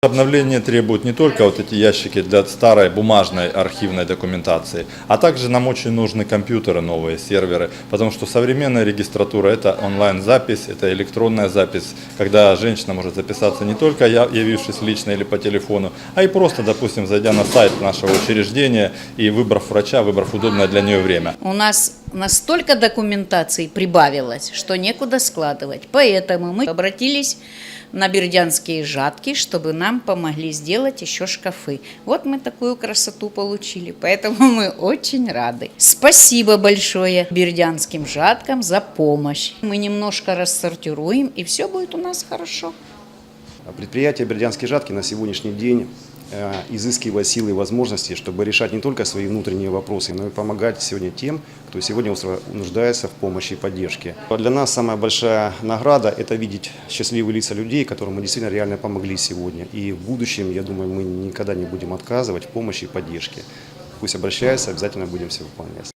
Обновление требует не только вот эти ящики для старой бумажной архивной документации, а также нам очень нужны компьютеры, новые серверы, потому что современная регистратура – это онлайн-запись, это электронная запись, когда женщина может записаться не только явившись лично или по телефону, а и просто, допустим, зайдя на сайт нашего учреждения и выбрав врача, выбрав удобное для нее время. У нас настолько документации прибавилось, что некуда складывать. Поэтому мы обратились на бердянские жатки, чтобы нам помогли сделать еще шкафы. Вот мы такую красоту получили, поэтому мы очень рады. Спасибо большое бердянским жаткам за помощь. Мы немножко рассортируем, и все будет у нас хорошо. Предприятие «Бердянские жатки» на сегодняшний день э, изыскивает силы и возможности, чтобы решать не только свои внутренние вопросы, но и помогать сегодня тем, кто сегодня нуждается в помощи и поддержке. Для нас самая большая награда – это видеть счастливые лица людей, которым мы действительно реально помогли сегодня. И в будущем, я думаю, мы никогда не будем отказывать в помощи и поддержке. Пусть обращаются, обязательно будем все выполнять.